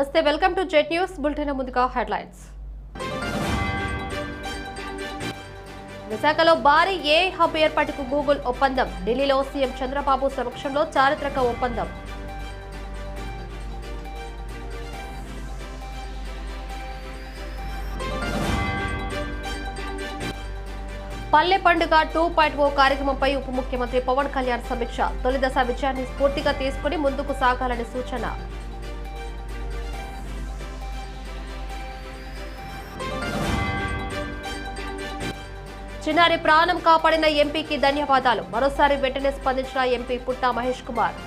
నమస్తే welcome to jet news bulletin ముందుగా headlines. విశాఖలో భారీ ఏ హబ్ ఏర్పాటుకు గూగుల్ ఒప్పందం ఢిల్లీలో సీఎం చంద్రబాబు సమక్షంలో చారిత్రక ఒప్పందం. పల్లె పండుగ టూ పాయింట్ ఓ కార్యక్రమంపై ఉప ముఖ్యమంత్రి పవన్ కళ్యాణ్ సమీక్ష. తొలిదశ విజయాన్ని స్ఫూర్తిగా తీసుకుని ముందుకు సాగాలని సూచన. చిన్నారి ప్రాణం కాపాడిన ఎంపీకి ధన్యవాదాలు. మరోసారి వెంటనే స్పందించిన ఎంపీ పుట్టా మహేష్ కుమార్.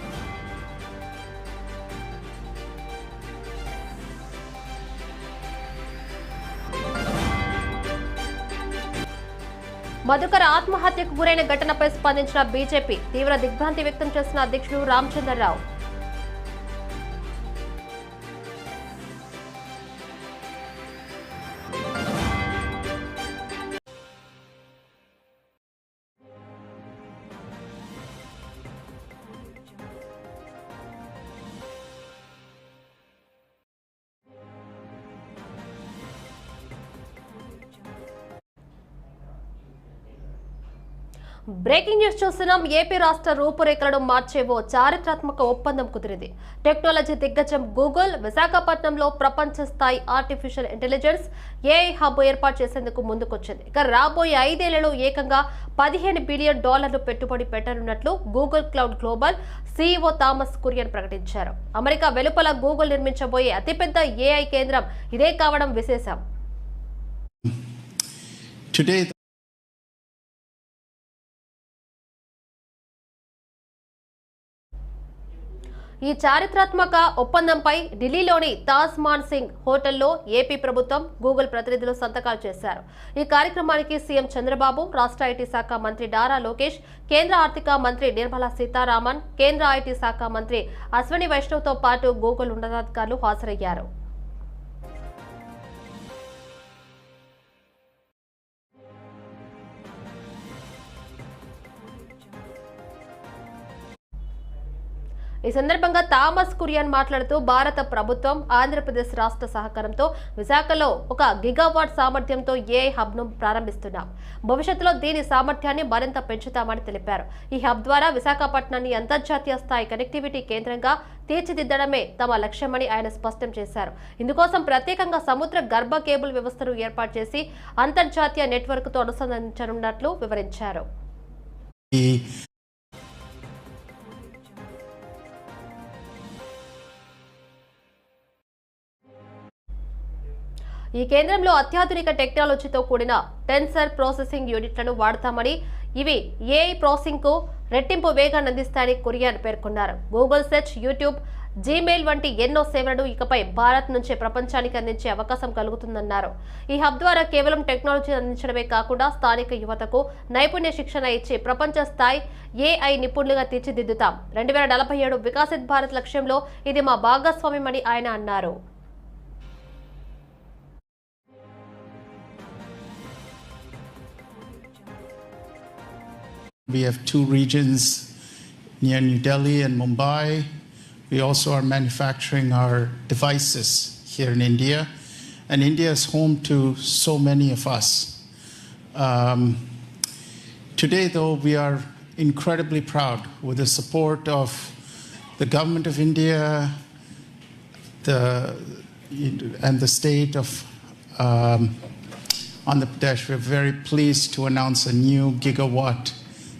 మధుకర్ ఆత్మహత్యకు గురైన ఘటనపై స్పందించిన బీజేపీ తీవ్ర దిగ్భ్రాంతి వ్యక్తం చేసిన అధ్యక్షుడు రామచంద్రరావు. బ్రేకింగ్ న్యూస్ చూస్తున్నాం. ఏపీ రాష్ట్ర రూపురేఖలను మార్చేవో చారిత్రాత్మక ఒప్పందం కుదిరింది. టెక్నాలజీ దిగ్గజం గూగుల్ విశాఖపట్నంలో ప్రపంచ స్థాయి ఆర్టిఫిషియల్ ఇంటెలిజెన్స్ ఏఐ హబ్ ఏర్పాటు చేసేందుకు ముందుకొచ్చింది. ఇక రాబోయే ఐదేళ్ళలో ఏకంగా పదిహేను బిలియన్ డాలర్లు పెట్టుబడి పెట్టనున్నట్లు Google cloud global CEO Thomas Kurian ప్రకటించారు. అమెరికా వెలుపల గూగుల్ నిర్మించబోయే అతిపెద్ద ఏఐ కేంద్రం ఇదే కావడం విశేషం. Today, ఈ చారిత్రాత్మక ఒప్పందంపై ఢిల్లీలోని తాజ్ మాన్ సింగ్ హోటల్లో ఏపీ ప్రభుత్వం గూగుల్ ప్రతినిధులు సంతకాలు చేశారు. ఈ కార్యక్రమానికి సీఎం చంద్రబాబు రాష్ట్ర ఐటీ శాఖ మంత్రి డారా లోకేష్ కేంద్ర ఆర్థిక మంత్రి నిర్మలా సీతారామన్ కేంద్ర ఐటీ శాఖ మంత్రి అశ్విని వైష్ణవ్తో పాటు గూగుల్ ఉన్నతాధికారులు హాజరయ్యారు. ఈ సందర్భంగా థామస్ కురియన్ మాట్లాడుతూ భారత ప్రభుత్వం ఆంధ్రప్రదేశ్ రాష్ట్ర సహకారంతో విశాఖలో ఒక గిగావాట్ సామర్థ్యంతో ఏఐ హబ్ను ప్రారంభిస్తున్నాం. భవిష్యత్తులో దీని సామర్థ్యాన్ని మరింత పెంచుతామని తెలిపారు. ఈ హబ్ ద్వారా విశాఖపట్నాన్ని అంతర్జాతీయ స్థాయి కనెక్టివిటీ కేంద్రంగా తీర్చిదిద్దడమే తమ లక్ష్యమని ఆయన స్పష్టం చేశారు. ఇందుకోసం ప్రత్యేకంగా సముద్ర గర్భ కేబుల్ వ్యవస్థను ఏర్పాటు చేసి అంతర్జాతీయ నెట్వర్క్తో అనుసంధానించనున్నట్లు వివరించారు. ఈ కేంద్రంలో అత్యాధునిక టెక్నాలజీతో కూడిన టెన్సర్ ప్రాసెసింగ్ యూనిట్లను వాడతామని ఇవి ఏఐ ప్రాసెసింగ్కు రెట్టింపు వేగాన్ని అందిస్తాయని కొరియన్ పేర్కొన్నారు. గూగుల్ సెర్చ్ యూట్యూబ్ జీమెయిల్ వంటి ఎన్నో సేవలను ఇకపై భారత్ నుంచే ప్రపంచానికి అందించే అవకాశం కలుగుతుందన్నారు. ఈ హబ్ ద్వారా కేవలం టెక్నాలజీ అందించడమే కాకుండా స్థానిక యువతకు నైపుణ్య శిక్షణ ఇచ్చి ప్రపంచ స్థాయి ఏఐ నిపుణులుగా తీర్చిదిద్దుతాం. రెండు వేల నలభై ఏడు వికాసిత్ భారత్ లక్ష్యంలో ఇది మా భాగస్వామ్యమని ఆయన అన్నారు. We have two regions near New Delhi and Mumbai. We also are manufacturing our devices here in India. And India is home to so many of us. Um, today, though, we are incredibly proud with the support of the government of India the, and the state of um, Andhra Pradesh. We're very pleased to announce a new gigawatt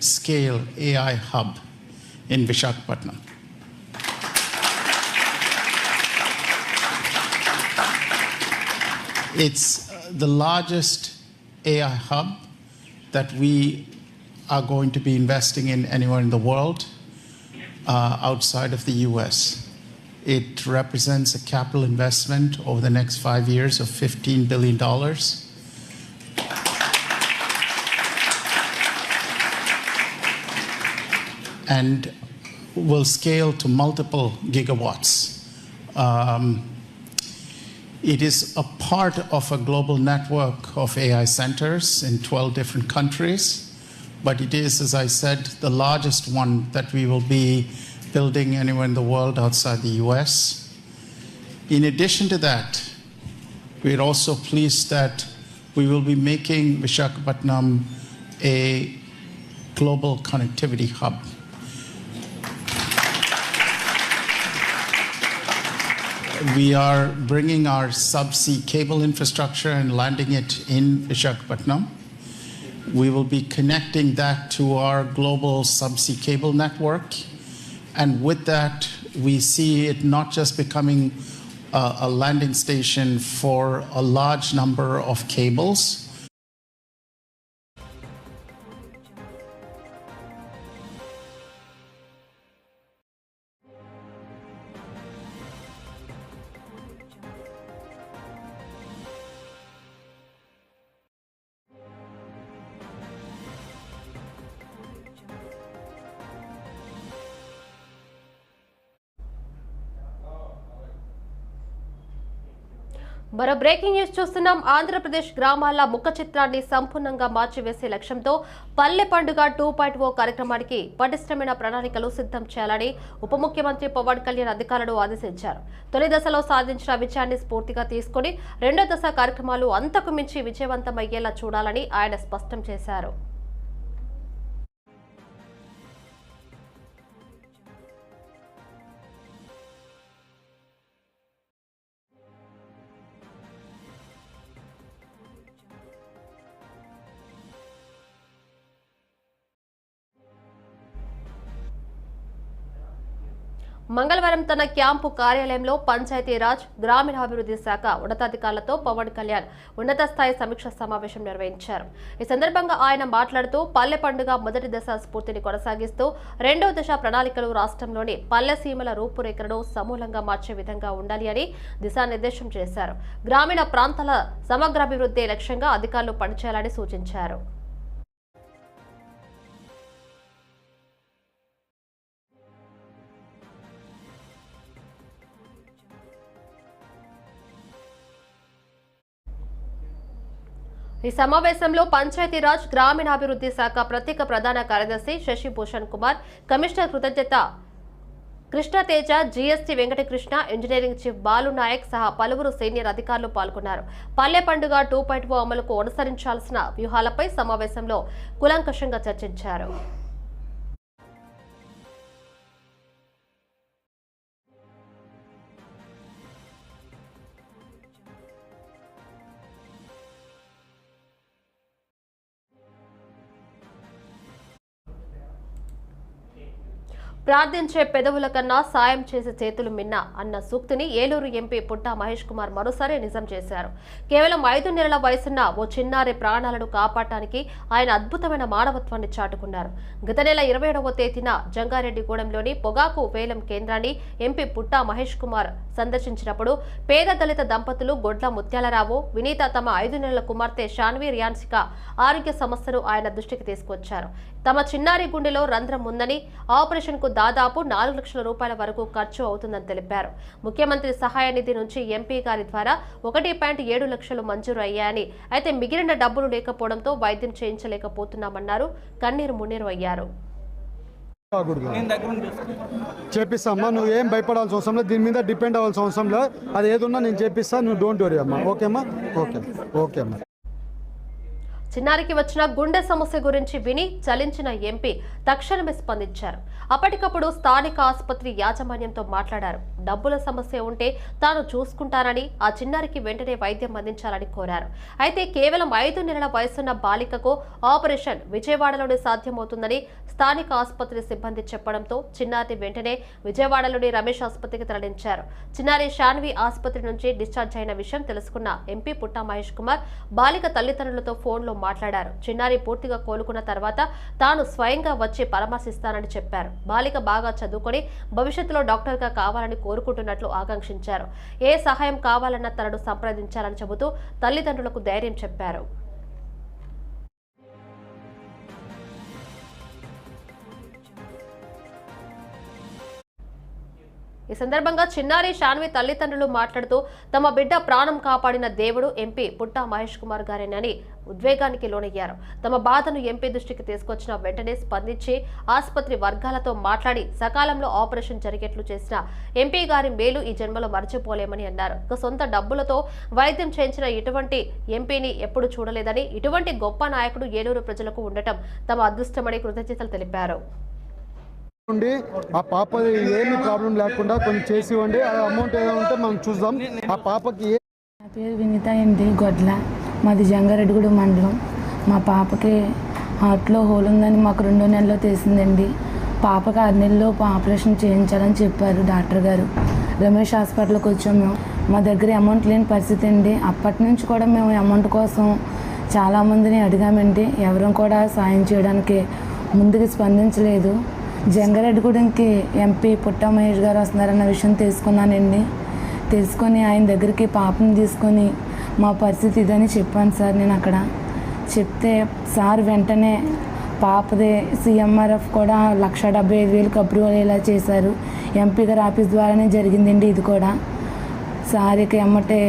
scale AI hub in Vishakhapatnam. It's uh, the largest AI hub that we are going to be investing in anywhere in the world uh, outside of the US. It represents a capital investment over the next five years of $15 billion. And will scale to multiple gigawatts. Um, it is a part of a global network of AI centers in 12 different countries, but it is, as I said, the largest one that we will be building anywhere in the world outside the US. In addition to that, we're also pleased that we will be making Vishakhapatnam a global connectivity hub. We are bringing our subsea cable infrastructure and landing it in Vishakhapatnam. We will be connecting that to our global subsea cable network. And with that, we see it not just becoming a, a landing station for a large number of cables, మరో breaking news చూస్తున్నాం. ఆంధ్రప్రదేశ్ గ్రామాల ముఖ చిత్రాన్ని సంపూర్ణంగా మార్చివేసే లక్ష్యంతో పల్లె పండుగ two point ఓ కార్యక్రమానికి పటిష్టమైన ప్రణాళికలు సిద్ధం చేయాలని ఉప ముఖ్యమంత్రి పవన్ కళ్యాణ్ అధికారులు ఆదేశించారు. తొలి దశలో సాధించిన విజయాన్ని స్ఫూర్తిగా తీసుకుని రెండో దశ కార్యక్రమాలు అంతకు మించి విజయవంతమయ్యేలా చూడాలని ఆయన స్పష్టం చేశారు. మంగళవారం తన క్యాంపు కార్యాలయంలో పంచాయతీరాజ్ గ్రామీణాభివృద్ధి శాఖ ఉన్నతాధికారులతో పవన్ కళ్యాణ్ ఉన్నత స్థాయి సమీక్ష సమావేశం నిర్వహించారు. ఈ సందర్భంగా ఆయన మాట్లాడుతూ పల్లె పండుగ మొదటి దశ స్ఫూర్తిని కొనసాగిస్తూ రెండో దశ ప్రణాళికలు రాష్ట్రంలోని పల్లె సీమల రూపురేఖలను సమూలంగా మార్చే విధంగా ఉండాలి అని దిశానిర్దేశం చేశారు. గ్రామీణ ప్రాంతాల సమగ్రాభివృద్ధి లక్ష్యంగా అధికారులు పనిచేయాలని సూచించారు. ఈ సమావేశంలో పంచాయతీరాజ్ గ్రామీణాభివృద్ధి శాఖ ప్రత్యేక ప్రధాన కార్యదర్శి శశిభూషణ్ కుమార్ కమిషనర్ కృతజ్ఞత Krishnateja GST Venkatakrishna engineering chief Balu Naik సహా పలువురు సీనియర్ అధికారులు పాల్గొన్నారు. పల్లె పండుగ టూ పాయింట్ ఓ అమలుకు అనుసరించాల్సిన వ్యూహాలపై సమావేశంలో కులంకషంగా చర్చించారు. ప్రార్థించే పెదవుల కన్నా సాయం చేసే చేతులు మిన్న అన్న సూక్తిని ఏలూరు ఎంపీ పుట్టా మహేష్ కుమార్ మరోసారి నిజం చేశారు. కేవలం ఐదు నెలల వయసున్న ఓ చిన్నారి ప్రాణాలను కాపాడటానికి ఆయన అద్భుతమైన మానవత్వాన్ని చాటుకున్నారు. గత నెల ఇరవై ఏడవ తేదీన జంగారెడ్డిగూడెంలోని పొగాకు వేలం కేంద్రాన్ని ఎంపీ పుట్టా మహేష్ కుమార్ సందర్శించినప్పుడు పేద దళిత దంపతులు గొడ్ల ముత్యాలరావు వినీత తమ ఐదు నెలల కుమార్తె షాన్వి రియాన్సిక ఆరోగ్య సమస్యను ఆయన దృష్టికి తీసుకొచ్చారు. తమ చిన్నారి గుండెలో రంధ్రం ఉందని ఆపరేషన్కు దాదాపు నాలుగు లక్షల రూపాయల వరకు ఖర్చు అవుతుందని తెలిపారు. ముఖ్యమంత్రి సహాయ నిధి నుంచి ఎంపీ గారి ద్వారా ఒకటి పాయింట్ ఏడు లక్షలు మంజూరు అయ్యాయని అయితే మిగిలిన డబ్బులు లేకపోవడంతో వైద్యం చేయించలేకపోతున్నామన్నారు. కన్నీరు మున్నీరు అయ్యారు. కాకూడదు చేపిస్తామ్మా నువ్వు ఏం భయపడాల్సిన అవసరం లేదు. దీని మీద డిపెండ్ అవ్వాల్సిన అవసరం లేదు. అది ఏదున్నా నేను చేపిస్తాను నువ్వు డోంట్ వరీ అమ్మా. ఓకేమ్మా? ఓకే. ఓకే అమ్మా చిన్నారికి వచ్చిన గుండె సమస్య గురించి విని చలించిన ఎంపీ తక్షణమే స్పందించారు. అప్పటికప్పుడు స్థానిక ఆసుపత్రి యాజమాన్యంతో మాట్లాడారు. డబ్బుల సమస్య ఉంటే తాను చూసుకుంటానని ఆ చిన్నారికి వెంటనే వైద్యం అందించాలని కోరారు. అయితే కేవలం ఐదు నెలల వయసున్న బాలికకు ఆపరేషన్ విజయవాడలోనే సాధ్యమవుతుందని స్థానిక ఆసుపత్రి సిబ్బంది చెప్పడంతో చిన్నారిని వెంటనే విజయవాడలోని రమేష్ ఆసుపత్రికి తరలించారు. చిన్నారి షాన్వి ఆసుపత్రి నుంచి డిశ్చార్జ్ అయిన విషయం తెలుసుకున్న ఎంపీ పుట్టా మహేష్ కుమార్ బాలిక తల్లిదండ్రులతో ఫోన్లో మాట్లాడారు. చిన్నారి పూర్తిగా కోలుకున్న తర్వాత తాను స్వయంగా వచ్చి పరామర్శిస్తానని చెప్పారు. బాలిక బాగా చదువుకొని భవిష్యత్తులో డాక్టర్గా కావాలని కోరుకుంటున్నట్లు ఆకాంక్షించారు. ఏ సహాయం కావాలన్నా తనను సంప్రదించాలని చెబుతూ తల్లిదండ్రులకు ధైర్యం చెప్పారు. ఈ సందర్భంగా చిన్నారి శాన్వి తల్లిదండ్రులు మాట్లాడుతూ తమ బిడ్డ ప్రాణం కాపాడిన దేవుడు ఎంపీ పుట్టా మహేష్ కుమార్ గారేనని ఉద్వేగానికి లోనయ్యారు. తమ బాధను ఎంపీ దృష్టికి తీసుకొచ్చిన వెంటనే స్పందించి ఆసుపత్రి వర్గాలతో మాట్లాడి సకాలంలో ఆపరేషన్ జరిగేట్లు చేసిన ఎంపీ గారి మేలు ఈ జన్మలో మరచిపోలేమని అన్నారు. సొంత డబ్బులతో వైద్యం చేయించిన ఇటువంటి ఎంపీని ఎప్పుడు చూడలేదని ఇటువంటి గొప్ప నాయకుడు ఏలూరు ప్రజలకు ఉండటం తమ అదృష్టమని కృతజ్ఞతలు తెలిపారు. ఉండి ఆ పాప ఏమి ప్రాబ్లం లేకుండా కొంచెం చేసి ఇవ్వండి ఆ అమౌంట్ ఏదో ఉంటే మనం చూద్దాం. ఆ పాపకి ఏ నా పేరు వినిత అండి గొడ్ల. మాది జంగారెడ్డిగూడ మండలం. మా పాపకి హార్ట్లో హోల్ ఉందని మాకు రెండో నెలలో తెలిసిందండి. పాపకి ఆరు నెలల్లో ఆపరేషన్ చేయించాలని చెప్పారు డాక్టర్ గారు. రమేష్ హాస్పిటల్కి వచ్చాం మేము. మా దగ్గర అమౌంట్ లేని పరిస్థితి అండి. అప్పటి నుంచి కూడా మేము అమౌంట్ కోసం చాలామందిని అడిగామండి. ఎవరూ కూడా సాయం చేయడానికి ముందుకు స్పందించలేదు. జంగారెడ్డిగూడెంకి ఎంపీ పుట్ట మహేష్ గారు వస్తున్నారన్న విషయం తెలుసుకున్నానండి. తెలుసుకొని ఆయన దగ్గరికి పాపని తీసుకొని మా పరిస్థితి ఇదని చెప్పాను సార్ నేను అక్కడ. చెప్తే సార్ వెంటనే పాపదే సీఎంఆర్ఎఫ్ కూడా లక్ష డెబ్బై ఐదు వేలకు అప్రూవల్ ఇలా చేశారు. ఎంపీ గారి ఆఫీస్ ద్వారానే జరిగిందండి ఇది కూడా. సార్కి ఎమ్మటే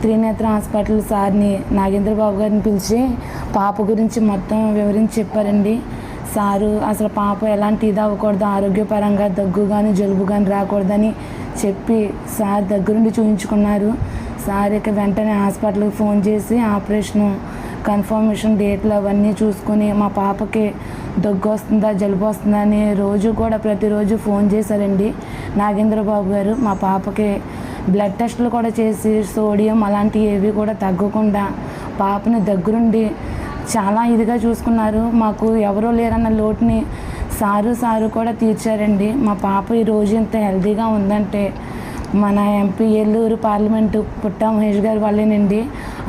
త్రినేత్ర హాస్పిటల్ సార్ని నాగేంద్రబాబు గారిని పిలిచి పాప గురించి మొత్తం వివరించి చెప్పారండి. సారు అసలు పాప ఎలాంటి ఇది అవ్వకూడదు ఆరోగ్యపరంగా దగ్గు కానీ జలుబు కానీ రాకూడదని చెప్పి సార్ దగ్గరుండి చూపించుకున్నారు సార్ ఇక వెంటనే హాస్పిటల్కి ఫోన్ చేసి ఆపరేషను కన్ఫర్మేషన్ డేట్లు అవన్నీ చూసుకొని మా పాపకి దగ్గు వస్తుందా జలుబు వస్తుందా అని రోజు కూడా ప్రతిరోజు ఫోన్ చేశారండి. నాగేంద్రబాబు గారు మా పాపకి బ్లడ్ టెస్టులు కూడా చేసి సోడియం అలాంటివి ఏవి కూడా తగ్గకుండా పాపని దగ్గరుండి చాలా ఇదిగా చూసుకున్నారు. మాకు ఎవరో లేరన్న లోటుని సారు సారు కూడా తీర్చారండి. మా పాప ఈ రోజు ఇంత హెల్తీగా ఉందంటే మన ఎంపీ ఏలూరు పార్లమెంటు పుట్టా మహేష్ గారి వల్లేనండి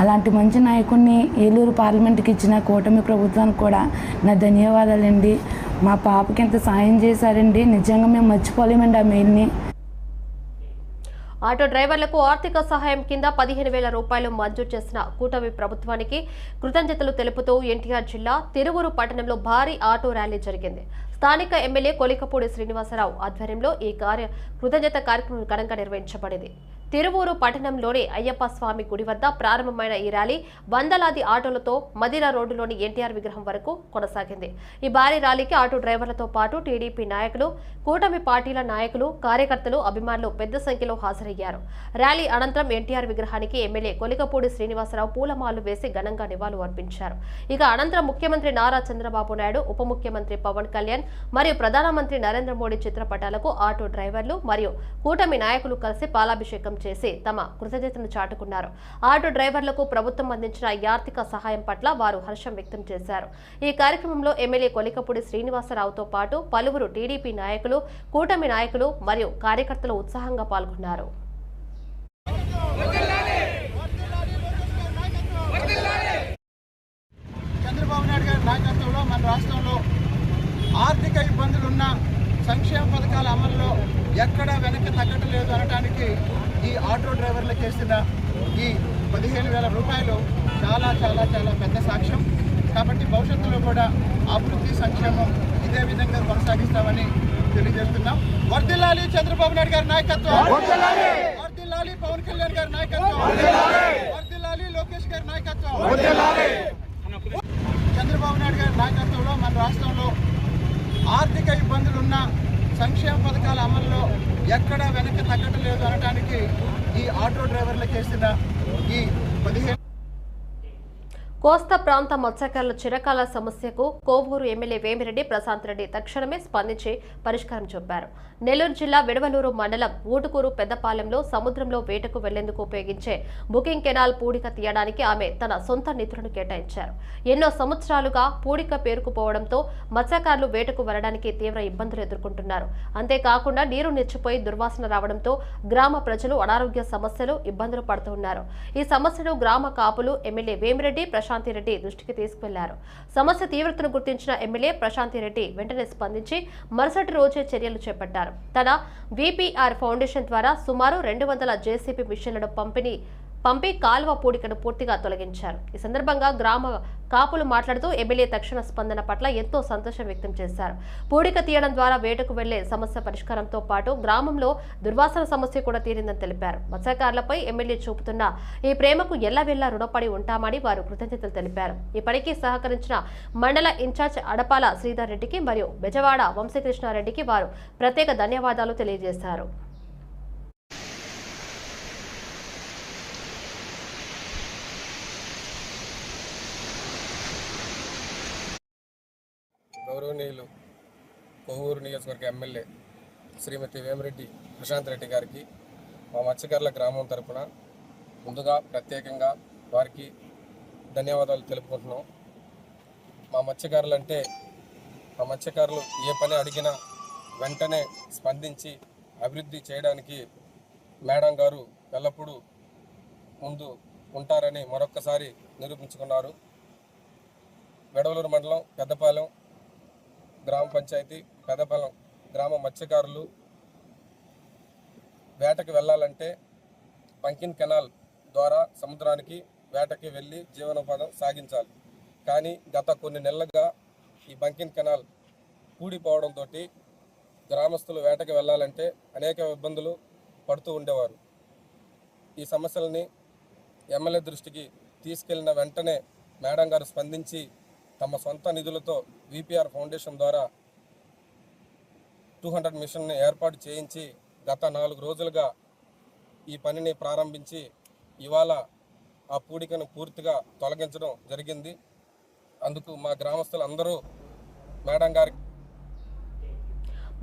అలాంటి మంచి నాయకుడిని ఏలూరు పార్లమెంట్కి ఇచ్చిన కూటమి ప్రభుత్వానికి కూడా నా ధన్యవాదాలండి. మా పాపకి ఎంత సాయం చేశారండి. నిజంగా మేము మర్చిపోలేమండి ఆ మెయిల్ని. ఆటో డ్రైవర్లకు ఆర్థిక సహాయం కింద పదిహేను వేల రూపాయలు మంజూరు చేసిన కూటమి ప్రభుత్వానికి కృతజ్ఞతలు తెలుపుతూ ఎన్టీఆర్ జిల్లా తిరువురు పట్టణంలో భారీ ఆటో ర్యాలీ జరిగింది. స్థానిక ఎమ్మెల్యే కొలికపూడి శ్రీనివాసరావు ఆధ్వర్యంలో ఈ కార్య కృతజ్ఞత కార్యక్రమం ఘనంగా నిర్వహించబడింది. తిరువూరు పట్టణంలోని అయ్యప్ప స్వామి గుడి వద్ద ప్రారంభమైన ఈ ర్యాలీ వందలాది ఆటోలతో మదిరా రోడ్డులోని ఎన్టీఆర్ విగ్రహం వరకు కొనసాగింది. ఈ భారీ ర్యాలీకి ఆటో డ్రైవర్లతో పాటు టీడీపీ నాయకులు కూటమి పార్టీల నాయకులు కార్యకర్తలు అభిమానులు పెద్ద సంఖ్యలో హాజరయ్యారు. ర్యాలీ అనంతరం ఎన్టీఆర్ విగ్రహానికి ఎమ్మెల్యే కొలికపూడి శ్రీనివాసరావు పూలమాలు వేసి ఘనంగా నివాళులు అర్పించారు. ఇక అనంతరం ముఖ్యమంత్రి నారా చంద్రబాబు నాయుడు ఉప ముఖ్యమంత్రి పవన్ కళ్యాణ్ మరియు ప్రధానమంత్రి నరేంద్ర మోడీ చిత్రపటాలకు ఆటో డ్రైవర్లు మరియు కూటమి నాయకులు కలిసి పాలాభిషేకం చేసి తమ కృతజ్ఞతను చాటుకున్నారు. ఆటో డ్రైవర్లకు ప్రభుత్వం అందించిన ఈ ఆర్థిక సహాయం పట్ల వారు హర్షం వ్యక్తం చేశారు. ఈ కార్యక్రమంలో ఎమ్మెల్యే కొలికపూడి శ్రీనివాసరావుతో పాటు పలువురు టీడీపీ నాయకులు కూటమి నాయకులు మరియు కార్యకర్తలు ఉత్సాహంగా పాల్గొన్నారు. నాయకత్వంలో మన రాష్ట్రంలో ఆర్థిక ఇబ్బందులున్న సంక్షేమ పథకాల అమల్లో ఎక్కడా వెనక్కి తగ్గటం లేదు అనడానికి ఈ ఆటో డ్రైవర్లకు వేసిన ఈ పదిహేను వేల రూపాయలు చాలా చాలా చాలా పెద్ద సాక్ష్యం. కాబట్టి భవిష్యత్తులో కూడా అభివృద్ధి సంక్షేమం ఇదే విధంగా కొనసాగిస్తామని తెలియజేస్తున్నాం. వర్దిల్లాలి చంద్రబాబు నాయుడు గారి నాయకత్వం. వర్దిల్లాలి పవన్ కళ్యాణ్ గారి నాయకత్వం. వర్దిల్లాలి లోకేష్ గారి నాయకత్వం. చంద్రబాబు నాయుడు గారి నాయకత్వంలో మన రాష్ట్రంలో ఆర్థిక ఇబ్బందులున్న సంక్షేమ పథకాల అమల్లో ఎక్కడ వెనక్కి తగ్గటం లేదు అనడానికి ఈ ఆటో డ్రైవర్లు చేసిన ఈ పదిహేను కోస్తా ప్రాంత మత్స్యకారుల చిరకాల సమస్యకు కోవూరు ఎమ్మెల్యే వేమిరెడ్డి ప్రశాంత్ రెడ్డి తక్షణమే స్పందించి పరిష్కారం చూపారు నెల్లూరు జిల్లా విడవలూరు మండలం ఊటుకూరు పెద్దపాలెంలో సముద్రంలో వేటకు వెళ్ళేందుకు ఉపయోగించే బుకింగ్ కెనాల్ పూడిక తీయడానికి ఆమె తన సొంత నిధులను కేటాయించారు. ఎన్నో సంవత్సరాలుగా పూడిక పేరుకుపోవడంతో మత్స్యకారులు వేటకు వెళ్ళడానికి తీవ్ర ఇబ్బందులు ఎదుర్కొంటున్నారు. అంతేకాకుండా నీరు నిచ్చిపోయి దుర్వాసన రావడంతో గ్రామ ప్రజలు అనారోగ్య సమస్యలు ఇబ్బందులు పడుతున్నారు ఈ సమస్యను గ్రామ కాపులు ఎమ్మెల్యే వేమిరెడ్డి ప్రశాంతిరెడ్డి దృష్టికి తీసుకెళ్ళారు సమస్య తీవ్రతను గుర్తించిన ఎమ్మెల్యే ప్రశాంతిరెడ్డి వెంటనే స్పందించి మరుసటి రోజే చర్యలు చేపట్టారు. తన విపిఆర్ ఫౌండేషన్ ద్వారా సుమారు రెండు వందల జేసీబీ మిషన్లను పంపిణీ పంపి కాలువ పూడికను పూర్తిగా తొలగించారు. ఈ సందర్భంగా గ్రామ కాపులు మాట్లాడుతూ ఎమ్మెల్యే తక్షణ స్పందన పట్ల ఎంతో సంతోషం వ్యక్తం చేశారు. పూడిక తీయడం ద్వారా వేటకు వెళ్ళే సమస్య పరిష్కారంతో పాటు గ్రామంలో దుర్వాసన సమస్య కూడా తీరిందని తెలిపారు. మత్స్యకారులపై ఎమ్మెల్యే చూపుతున్న ఈ ప్రేమకు ఎల్లవెల్లా రుణపడి ఉంటామని వారు కృతజ్ఞతలు తెలిపారు. ఈ పనికి సహకరించిన మండల ఇన్ఛార్జ్ అడపాల శ్రీధర్ రెడ్డికి మరియు బెజవాడ వంశీకృష్ణారెడ్డికి వారు ప్రత్యేక ధన్యవాదాలు తెలియజేశారు. గౌరవనీయులు కొవ్వూరు నియోజకవర్గ ఎమ్మెల్యే శ్రీమతి వేమిరెడ్డి ప్రశాంత్ రెడ్డి గారికి మా మత్స్యకారుల గ్రామం తరపున ముందుగా ప్రత్యేకంగా వారికి ధన్యవాదాలు తెలుపుకుంటున్నాం. మా మత్స్యకారులు అంటే మా మత్స్యకారులు ఏ పని అడిగినా వెంటనే స్పందించి అభివృద్ధి చేయడానికి మేడం గారు ఎల్లప్పుడూ ముందు ఉంటారని మరొక్కసారి నిరూపించుకున్నారు. వెడవలూరు మండలం పెద్దపాలెం గ్రామ పంచాయతీ పెదపలం గ్రామ మత్స్యకారులు వేటకి వెళ్ళాలంటే పంకిన్ కెనాల్ ద్వారా సముద్రానికి వేటకి వెళ్ళి జీవనోపాధం సాగించాలి. కానీ గత కొన్ని నెలలుగా ఈ బంకిన్ కెనాల్ కూడిపోవడంతో గ్రామస్తులు వేటకి వెళ్ళాలంటే అనేక ఇబ్బందులు పడుతూ ఉండేవారు. ఈ సమస్యలని ఎమ్మెల్యే దృష్టికి తీసుకెళ్ళిన వెంటనే మేడం గారు స్పందించి తమ సొంత నిధులతో విపిఆర్ ఫౌండేషన్ ద్వారా టూ హండ్రెడ్ మిషన్ని ఏర్పాటు చేయించి గత నాలుగు రోజులుగా ఈ పనిని ప్రారంభించి ఇవాళ ఆ పూడికను పూర్తిగా తొలగించడం జరిగింది. అందుకు మా గ్రామస్తులు అందరూ మేడం గారికి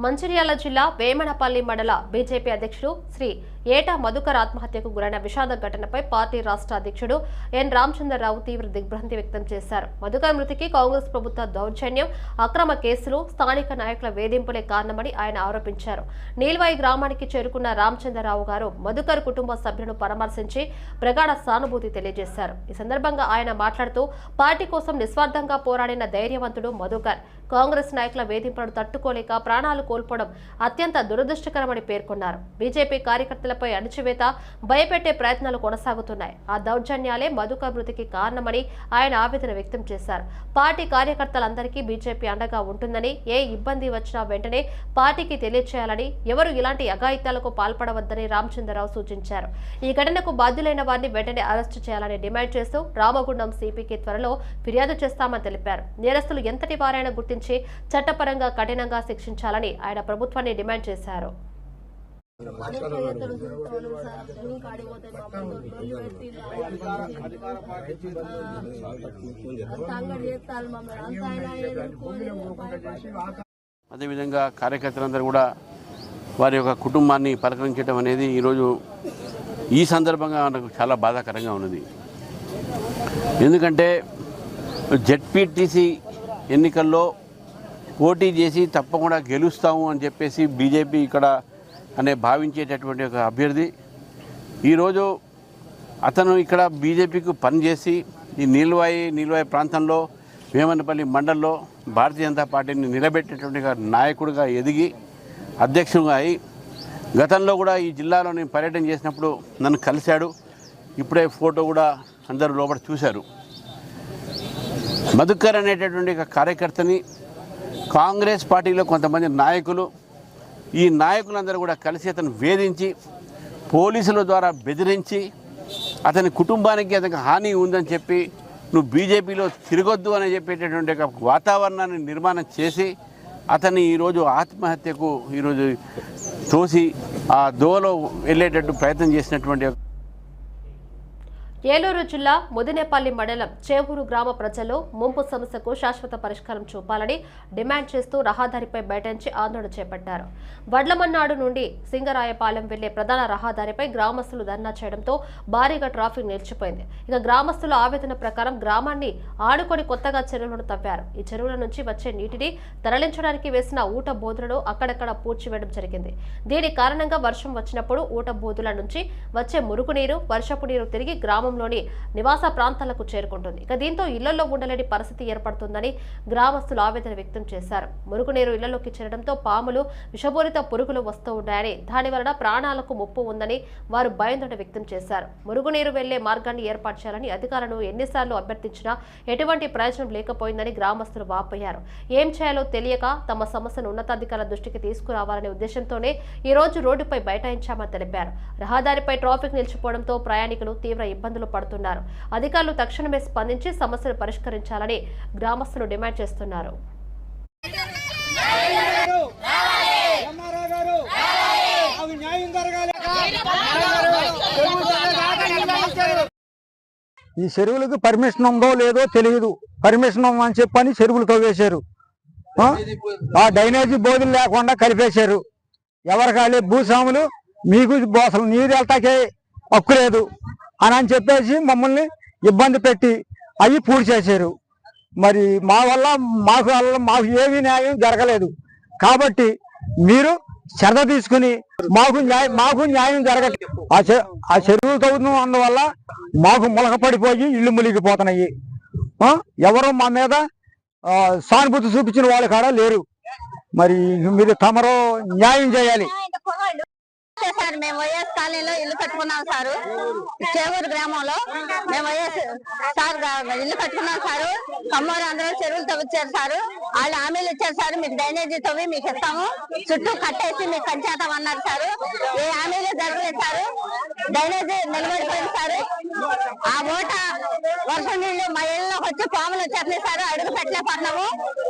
మంచిర్యాల జిల్లా వేమనపల్లి మండల బీజేపీ అధ్యక్షుడు శ్రీ ఏటా మధుకర్ ఆత్మహత్యకు గురైన విషాద ఘటనపై పార్టీ రాష్ట్ర అధ్యక్షుడు ఎన్ రామచంద్రరావు తీవ్ర దిగ్భ్రాంతి వ్యక్తం చేశారు. మధుకర్ మృతికి కాంగ్రెస్ ప్రభుత్వ దౌర్జన్యం అక్రమ కేసులు స్థానిక నాయకుల వేధింపులే కారణమని ఆయన ఆరోపించారు. నీల్వాయి గ్రామానికి చేరుకున్న రామచంద్రరావు గారు మధుకర్ కుటుంబ సభ్యులను పరామర్శించి ప్రగాఢ సానుభూతి తెలియజేశారు. ఈ సందర్భంగా ఆయన మాట్లాడుతూ పార్టీ కోసం నిస్వార్థంగా పోరాడిన ధైర్యవంతుడు మధుకర్. కాంగ్రెస్ నాయకుల వేధింపులను తట్టుకోలేక ప్రాణాలు కోల్పోవడం అత్యంత దురదృష్టకరమని పేర్కొన్నారు. బీజేపీ కార్యకర్తలపై అణచివేత భయపెట్టే ప్రయత్నాలు కొనసాగుతున్నాయి. ఆ దౌర్జన్యాలే మధుకర్ మృతికి కారణమని ఆయన ఆవేదన వ్యక్తం చేశారు. పార్టీ కార్యకర్తలందరికీ బీజేపీ అండగా ఉంటుందని ఏ ఇబ్బంది వచ్చినా వెంటనే పార్టీకి తెలియచేయాలని ఎవరు ఇలాంటి అఘాయిత్యాలకు పాల్పడవద్దని రామచంద్రరావు సూచించారు. ఈ ఘటనకు బాధ్యులైన వారిని వెంటనే అరెస్టు చేయాలని డిమాండ్ చేస్తూ రామగుండం సిపికి త్వరలో ఫిర్యాదు చేస్తామని తెలిపారు. నేరస్తులు ఎంతటి వారైనా గుర్తించి చట్టపరంగా కఠినంగా శిక్షించాలని ఆయన ప్రభుత్వాన్ని డిమాండ్ చేశారు. అదేవిధంగా కార్యకర్తలందరూ కూడా వారి యొక్క కుటుంబాన్ని పలకరించడం అనేది ఈరోజు ఈ సందర్భంగా నాకు చాలా బాధాకరంగా ఉన్నది. ఎందుకంటే జెడ్పీటీసీ ఎన్నికల్లో పోటీ చేసి తప్పకుండా గెలుస్తాము అని చెప్పేసి బీజేపీ ఇక్కడ అనే భావించేటటువంటి ఒక అభ్యర్థి. ఈరోజు అతను ఇక్కడ బీజేపీకి పనిచేసి ఈ నీల్వాయి నీల్వాయి ప్రాంతంలో వేమనపల్లి మండల్లో భారతీయ జనతా పార్టీని నిలబెట్టేటువంటి నాయకుడిగా ఎదిగి అధ్యక్షుడిగా అయి గతంలో కూడా ఈ జిల్లాలో నేను పర్యటన చేసినప్పుడు నన్ను కలిశాడు. ఇప్పుడే ఫోటో కూడా అందరూ లోపల చూశారు. మధుకర్ అనేటటువంటి ఒక కార్యకర్తని కాంగ్రెస్ పార్టీలో కొంతమంది నాయకులు ఈ నాయకులందరూ కూడా కలిసి అతను వేధించి పోలీసుల ద్వారా బెదిరించి అతని కుటుంబానికి అతనికి హాని ఉందని చెప్పి నువ్వు బీజేపీలో తిరగొద్దు అని చెప్పేటటువంటి ఒక వాతావరణాన్ని నిర్మాణం చేసి అతన్ని ఈరోజు ఆత్మహత్యకు ఈరోజు తోసి ఆ దోవలో వెళ్ళేటట్టు ప్రయత్నం చేసినటువంటి ఏలూరు జిల్లా ముదినేపల్లి మండలం చేవూరు గ్రామ ప్రజలు ముంపు సమస్యకు శాశ్వత పరిష్కారం చూపాలని డిమాండ్ చేస్తూ రహదారిపై బయటించి ఆందోళన చేపట్టారు. వడ్లమన్నాడు నుండి సింగరాయపాలెం వెళ్ళే ప్రధాన రహదారిపై గ్రామస్తులు ధర్నా చేయడంతో భారీగా ట్రాఫిక్ నిలిచిపోయింది. ఇక గ్రామస్తుల ఆవేదన ప్రకారం గ్రామాన్ని ఆడుకొని కొత్తగా చెరువులను తవ్వారు. ఈ చెరువుల నుంచి వచ్చే నీటిని తరలించడానికి వేసిన ఊట బోధులను అక్కడక్కడ పూడ్చివేయడం జరిగింది. దీని కారణంగా వర్షం వచ్చినప్పుడు ఊట బోధుల నుంచి వచ్చే మురుగునీరు వర్షపు నీరు తిరిగి గ్రామం సమీపంలోని నివాస ప్రాంతాలకు చేరుకుంటుంది. ఇక దీంతో ఇళ్ళలో ఉండలేని పరిస్థితి ఏర్పడుతుందని గ్రామస్తులు ఆవేదన వ్యక్తం చేశారు. మురుగునీరు ఇళ్ళలోకి చేరడంతో పాములు విషపూరిత పురుగులు వస్తూ ఉన్నాయని దాని వలన ప్రాణాలకు ముప్పు ఉందని వారు భయాందోళన వ్యక్తం చేశారు. మురుగునీరు వెళ్ళే మార్గాన్ని ఏర్పాటు చేయాలని అధికారులను ఎన్నిసార్లు అభ్యర్థించినా ఎటువంటి ప్రయోజనం లేకపోయిందని గ్రామస్తులు వాపోయారు. ఏం చేయాలో తెలియక తమ సమస్యను ఉన్నతాధికారుల దృష్టికి తీసుకురావాలనే ఉద్దేశంతోనే ఈ రోజు రోడ్డుపై బైఠాయించామని తెలిపారు. రహదారిపై ట్రాఫిక్ నిలిచిపోవడంతో ప్రయాణికులు తీవ్ర ఇబ్బందులు పడుతున్నారు. అధికారులు తక్షణమే స్పందించి సమస్యలు పరిష్కరించాలని గ్రామస్తులు డిమాండ్ చేస్తున్నారు. ఈ చెరువులకు పర్మిషన్ ఉందో లేదో తెలియదు పర్మిషన్ ఉందని చెప్పని చెరువులు తవ్వేశారు. ఆ? డైనేజీ బోధులు లేకుండా కలిపేశారు. ఎవరికాళ్ళే భూస్వాములు మీకు బోసలు నీరు వెళ్తాకే హక్కు లేదు. అని అని చెప్పేసి మమ్మల్ని ఇబ్బంది పెట్టి అవి పూర్తి చేశారు. మరి మా వల్ల మాకు వల్ల మాకు ఏమీ న్యాయం జరగలేదు. కాబట్టి మీరు శ్రద్ధ తీసుకుని మాకు న్యాయం మాకు న్యాయం జరగట్లేదు ఆ చె- ఆ తవ్వుతున్న అందువల్ల మాకు ములక పడిపోయి ఇల్లు మునిగిపోతున్నాయి. ఎవరు మా మీద సానుభూతి చూపించిన వాళ్ళు కాడ లేరు. మరి మీరు తమరు న్యాయం చేయాలి. సార్ మేము వైఎస్ కాలనీలో ఇల్లు కట్టుకున్నాం సారు. చేవూరు గ్రామంలో మేము వైఎస్ సార్ ఇల్లు కట్టుకున్నాం సారు. కమ్మూరు అందరూ చెరువులు తవ్వించారు సారు. వాళ్ళు హామీలు ఇచ్చారు సార్ మీకు డ్రైనేజీ తవ్వి మీకు ఇస్తాము. చుట్టూ కట్టేసి మీకు కంచేతాం అన్నారు సారు. ఏ హామీలు జరగలేదు సారు. డ్రైనేజీ నిలబడిపోయింది సారు. ఆ ఓట వర్షం నీళ్ళు మా ఇళ్ళలోకి వచ్చి పాములు వచ్చేస్తున్నాయి సార్. అడుగు పెట్టలేకపోతున్నాము.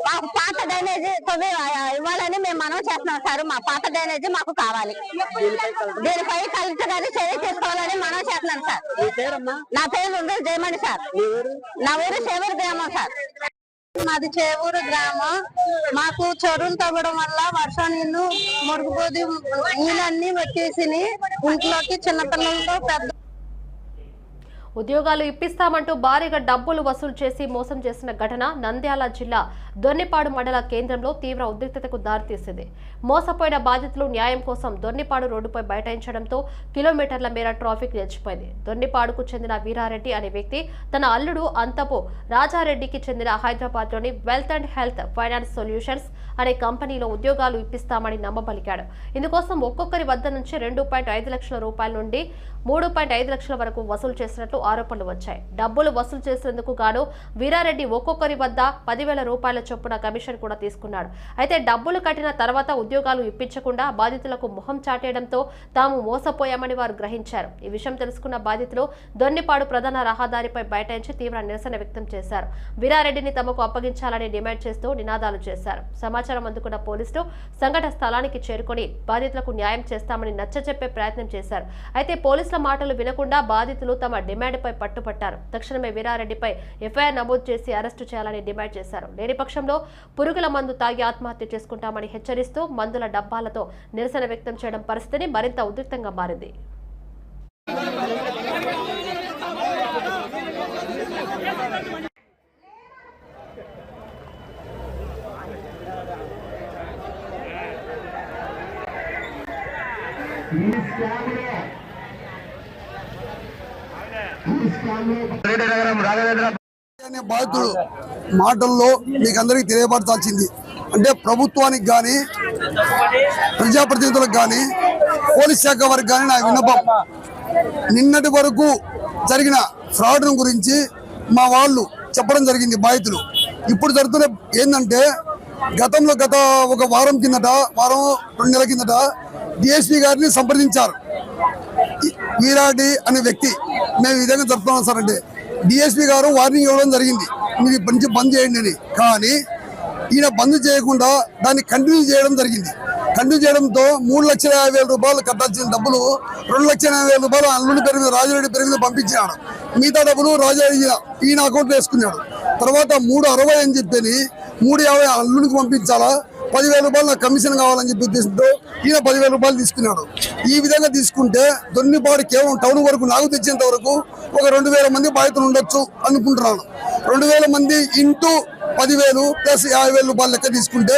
మాకు పాత డ్రైనేజీ తవ్వి మనం చేస్తున్నాం సార్. మా పాత డ్రైనేజీ మాకు కావాలి. దీనిపై కలెక్టర్ గారు చర్య తీసుకోవాలని మనం చేస్తున్నాం సార్. నా పేరు జయమణి సార్. నా ఊరు చేవూరు గ్రామం సార్. మాది చేవూరు గ్రామం. మాకు చెరువులు తవ్వడం వల్ల వర్షం నీళ్ళు మురుగుపోది నీళ్ళన్నీ వచ్చేసి ఇంట్లోకి చిన్నపిల్లలతో పెద్ద ఉద్యోగాలు ఇప్పిస్తామంటూ భారీగా డబ్బులు వసూలు చేసి మోసం చేసిన ఘటన నంద్యాల జిల్లా దొన్నిపాడు మండల కేంద్రంలో తీవ్ర ఉద్రిక్తతకు దారితీసింది. మోసపోయిన బాధితులు న్యాయం కోసం దొన్నిపాడు రోడ్డుపై బైఠాయించడంతో కిలోమీటర్ల మేర ట్రాఫిక్ నిలిచిపోయింది. దొన్నిపాడుకు చెందిన వీరారెడ్డి అనే వ్యక్తి తన అల్లుడు అంతపు రాజారెడ్డికి చెందిన హైదరాబాద్లోని wealth and health finance solutions అనే కంపెనీలో ఉద్యోగాలు ఇప్పిస్తామని నమ్మబలికాడు. ఇందుకోసం ఒక్కొక్కరి వద్ద నుంచి రెండు పాయింట్ ఐదు లక్షల రూపాయల నుండి మూడు పాయింట్ ఐదు లక్షల వరకు వసూలు చేసినట్లు ఆరోపణలు వచ్చాయి. డబ్బులు వసూలు చేసేందుకు గాను వీరారెడ్డి ఒక్కొక్కరి వద్ద పదివేల రూపాయల చొప్పున కమిషన్ కూడా తీసుకున్నాడు. అయితే డబ్బులు కట్టిన తర్వాత ఉద్యోగాలు ఇప్పించకుండా బాధితులకు మొహం చాటేయడంతో తాము మోసపోయామని వారు గ్రహించారు. ఈ విషయం తెలుసుకున్న బాధితులు దొన్నిపాడు ప్రధాన రహదారిపై బైఠాయించి తీవ్ర నిరసన వ్యక్తం చేశారు. వీరారెడ్డిని తమకు అప్పగించాలని డిమాండ్ చేస్తూ నినాదాలు చేశారు. సమాచారం అందుకున్న పోలీసులు సంఘటన స్థలానికి చేరుకొని బాధితులకు న్యాయం చేస్తామని నచ్చజెప్పే ప్రయత్నం చేశారు. అయితే పోలీసుల మాటలు వినకుండా బాధితులు తమ డిమాండ్పై పట్టుపట్టారు తక్షణమే వీరారెడ్డిపై ఎఫ్ఐఆర్ నమోదు చేసి అరెస్టు చేయాలని డిమాండ్ చేశారు. లేని పక్షంలో పురుగుల మందు తాగి ఆత్మహత్య చేసుకుంటామని హెచ్చరిస్తూ మందుల డబ్బాలతో నిరసన వ్యక్తం చేయడం పరిస్థితిని మరింత ఉద్రిక్తంగా మారింది. బాధితుడు మాటల్లో మీకు అందరికీ తెలియపరచాల్సింది. అంటే ప్రభుత్వానికి కానీ ప్రజాప్రతినిధులకు కానీ పోలీస్ శాఖ వారికి కానీ నా విన్నపం. నిన్నటి వరకు జరిగిన ఫ్రాడ్ గురించి మా వాళ్ళు చెప్పడం జరిగింది బాధితులు. ఇప్పుడు జరుగుతున్న ఏంటంటే గతంలో గత ఒక వారం కిందట వారం రెండు నెలల కిందట డిఎస్పీ గారిని సంప్రదించారు. వీరాడి అనే వ్యక్తి మేము విధంగా చెప్తున్నాం సార్ అంటే డిఎస్పీ గారు వార్నింగ్ ఇవ్వడం జరిగింది. మీరు ఇప్పటి నుంచి బంద్ చేయండి అని. కానీ ఈయన బంద్ చేయకుండా దాన్ని కంటిన్యూ చేయడం జరిగింది. కంటిన్యూ చేయడంతో మూడు లక్షల యాభై వేల రూపాయలు కట్టాల్సిన డబ్బులు రెండు లక్షల యాభై వేల రూపాయలు అల్లుడి పేరు మీద రాజారెడ్డి పేరు మీద పంపించినాడు. మిగతా డబ్బులు రాజారెడ్డి ఈయన అకౌంట్లో వేసుకున్నాడు. తర్వాత మూడు అరవై అని చెప్పని మూడు యాభై అల్లుడికి పంపించాలా? పదివేల రూపాయలు నాకు కమిషన్ కావాలని చెప్పి ఉద్దేశంతో ఈయన పదివేల రూపాయలు తీసుకున్నాడు. ఈ విధంగా తీసుకుంటే దొన్నిపాడు కేవలం టౌన్ వరకు నాకు తెచ్చేంత వరకు ఒక రెండు వేల మంది బాధితులు ఉండొచ్చు అనుకుంటున్నాను. రెండు వేల మంది ఇంటూ పదివేలు ప్లస్ యాభై వేల రూపాయలు లెక్క తీసుకుంటే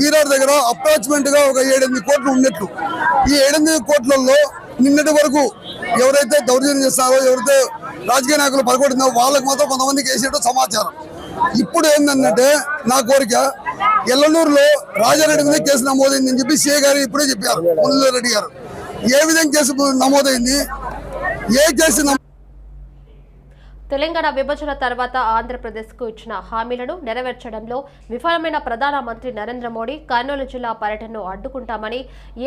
వీరాడు దగ్గర అప్రాచ్మెంట్గా ఒక ఏడెనిమిది కోట్లు ఉన్నట్లు ఈ ఏడెనిమిది కోట్లలో నిన్నటి వరకు ఎవరైతే దౌర్జన్యం చేస్తారో ఎవరైతే రాజకీయ నాయకులు పదకొండు వాళ్ళకి మాత్రం కొంతమందికి వేసేటో సమాచారం. ఇప్పుడు ఏంటంటే నా కోరిక ఎల్లనూరులో రాజారెడ్డి మీద కేసు నమోదైందని చెప్పి సీఏ గారు ఇప్పుడే చెప్పారు. మురళీ రెడ్డి గారు. ఏ విధంగా కేసు నమోదైంది? ఏ కేసు నమో- తెలంగాణ విభజన తర్వాత ఆంధ్రప్రదేశ్కు ఇచ్చిన హామీలను నెరవేర్చడంలో విఫలమైన ప్రధానమంత్రి నరేంద్ర మోడీ కర్నూలు జిల్లా పర్యటనను అడ్డుకుంటామని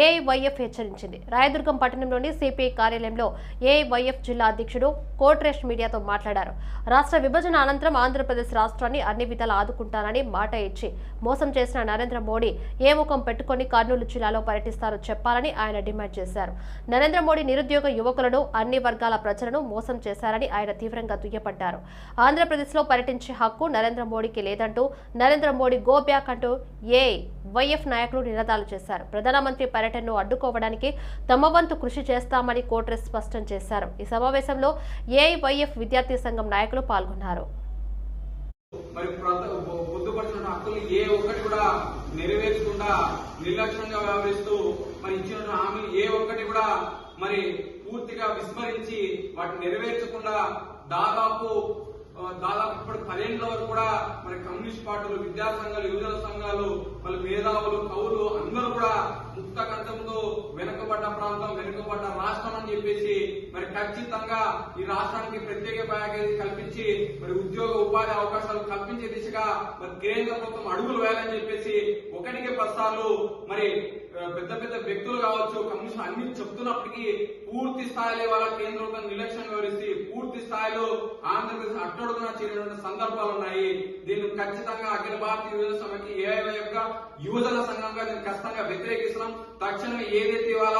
ఏఐవైఎఫ్ హెచ్చరించింది. రాయదుర్గం పట్టణంలోని సిపిఐ కార్యాలయంలో ఏఐవైఎఫ్ జిల్లా అధ్యక్షుడు కోట్రేష్ మీడియాతో మాట్లాడారు. రాష్ట్ర విభజన అనంతరం ఆంధ్రప్రదేశ్ రాష్ట్రాన్ని అన్ని విధాలు ఆదుకుంటానని మాట ఇచ్చి మోసం చేసిన నరేంద్ర మోడీ ఏ ముఖం పెట్టుకొని కర్నూలు జిల్లాలో పర్యటిస్తారో చెప్పాలని ఆయన డిమాండ్ చేశారు. నరేంద్ర మోడీ నిరుద్యోగ యువకులను అన్ని వర్గాల ప్రజలను మోసం చేశారని ఆయన తీవ్రంగా దుయ్యపడ్డారు ఆంధ్రప్రదేశ్లో పర్యటించే హక్కు నరేంద్ర మోడీకి లేదంటూ నరేంద్ర మోడీ గో బ్యాక్ అంటూ ఏ వైఎఫ్ నాయకులు నినాదాలు చేశారు. ప్రధానమంత్రి పర్యటనను అడ్డుకోవడానికి తమ వంతు కృషి చేస్తామని కోట్రెస్ స్పష్టం చేశారు. ఈ సమావేశంలో ఏఐవైఎఫ్ విద్యార్థి సంఘం నాయకులు పాల్గొన్నారు. మరి ప్రత- హక్కులు ఏ ఒక్కటి కూడా నెరవేర్చకుండా నిర్లక్ష్యంగా వ్యవహరిస్తూ మరి ఇచ్చిన హామీలు ఏ ఒక్కటి కూడా మరి పూర్తిగా విస్మరించి వాటిని నెరవేర్చకుండా దాదాపు దాదాపు ఇప్పుడు పదేళ్ళ వరకు కూడా మరి కమ్యూనిస్ట్ పార్టీలు విద్యా సంఘాలు యువజన సంఘాలు మరి మేధావులు కవులు అందరూ కూడా ముక్త కంఠంతో వెనుకబడ్డ ప్రాంతం వెనుకబడ్డ రాష్ట్రం అని చెప్పేసి మరి ఖచ్చితంగా ఈ రాష్ట్రానికి ప్రత్యేక ప్యాకేజీ కల్పించి మరి ఉద్యోగ ఉపాధి అవకాశాలు కల్పించే దిశగా మరి కేంద్ర ప్రభుత్వం అడుగులు వేయాలని చెప్పేసి ఒకటికి పదిసార్లు మరి పెద్ద పెద్ద వ్యక్తులు కావచ్చు కమిషన్ అన్ని చెప్తున్నప్పటికీ పూర్తి స్థాయిలో వాళ్ళ కేంద్ర నిర్లక్ష్యం వివరిస్తే పూర్తి స్థాయిలో ఆంధ్రప్రదేశ్ అట్టడుగున చేరినటువంటి సందర్భాలు ఉన్నాయి. దీన్ని ఖచ్చితంగా అఖిల భారతీయ యువజన సభకి ఏఐ యొక్క యువజన సంఘంగా దీన్ని ఖచ్చితంగా వ్యతిరేకిస్తున్నాం. తక్షణమే ఏదైతే ఇవాళ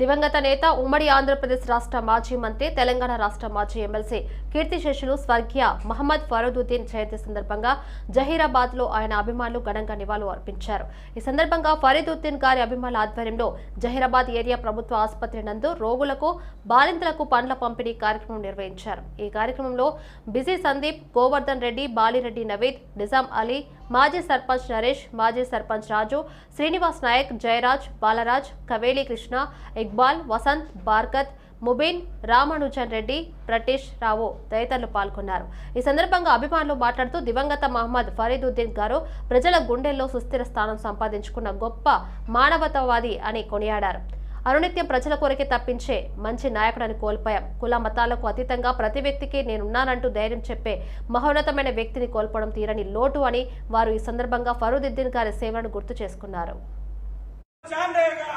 దివంగత నేత ఉమ్మడి ఆంధ్రప్రదేశ్ రాష్ట్ర మాజీ మంత్రి తెలంగాణ రాష్ట్ర మాజీ ఎమ్మెల్సీ కీర్తిశేషులు స్వర్గీయ మహమ్మద్ ఫరూదుద్దీన్ జయంతి సందర్భంగా జహీరాబాద్లో ఆయన అభిమానులు ఘనంగా నివాళులు అర్పించారు. ఈ సందర్భంగా ఫరీదుద్దీన్ గారి అభిమానుల ఆధ్వర్యంలో జహీరాబాద్ ఏరియా ప్రభుత్వ ఆసుపత్రి నందు రోగులకు బాలింతలకు పండ్ల పంపిణీ కార్యక్రమం నిర్వహించారు. ఈ కార్యక్రమంలో బిజీ సందీప్ గోవర్ధన్ రెడ్డి బాలిరెడ్డి నవీద్ నిజాం అలీ మాజీ సర్పంచ్ నరేష్ మాజీ సర్పంచ్ రాజు శ్రీనివాస్ నాయక్ జయరాజ్ బాలరాజ్ కవేలి కృష్ణ ఇక్బాల్ వసంత్ బార్కత్ ముబీన్ రామానుజన్ రెడ్డి ప్రటీష్ రావు తదితరులు పాల్గొన్నారు. ఈ సందర్భంగా అభిమానులు మాట్లాడుతూ దివంగత మహమ్మద్ ఫరీదుద్దీన్ గారు ప్రజల గుండెల్లో సుస్థిర స్థానం సంపాదించుకున్న గొప్ప మానవతావాది అని కొనియాడారు. అనునిత్యం ప్రజల కొరకే తప్పించే మంచి నాయకుడని కోల్పోయాం కుల మతాలకు అతీతంగా ప్రతి వ్యక్తికి నేనున్నానంటూ ధైర్యం చెప్పే మహోన్నతమైన వ్యక్తిని కోల్పోవడం తీరని లోటు అని వారు ఈ సందర్భంగా ఫరూదుద్దీన్ గారి సేవలను గుర్తు చేసుకున్నారు चांद रहेगा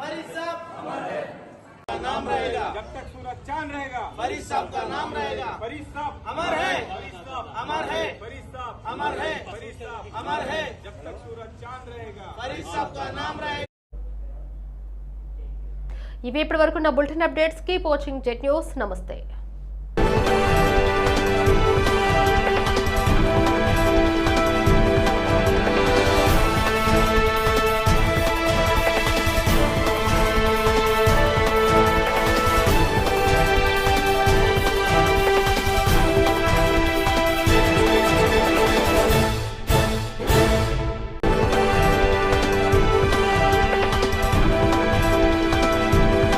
हरी साहब का नाम रहेगा जब तक नाम रहेगा जब तक सूरज चांद रहेगा हरी साहब का नाम रहेगा हरी साहब अमर है हरी साहब अमर है हरी साहब अमर है हरी साहब अमर है नाम रहेगा जब तक सूरज चांद रहेगा हरी साहब का नाम रहेगा हरी साहब अमर है हरी साहब अमर है हरी साहब अमर है हरी साहब अमर है जब तक सूरज चांद रहेगा हरी साहब का नाम रहेगा ఇవి ఇప్పటి వరకు నా bulletin updates keep watching jet news namaste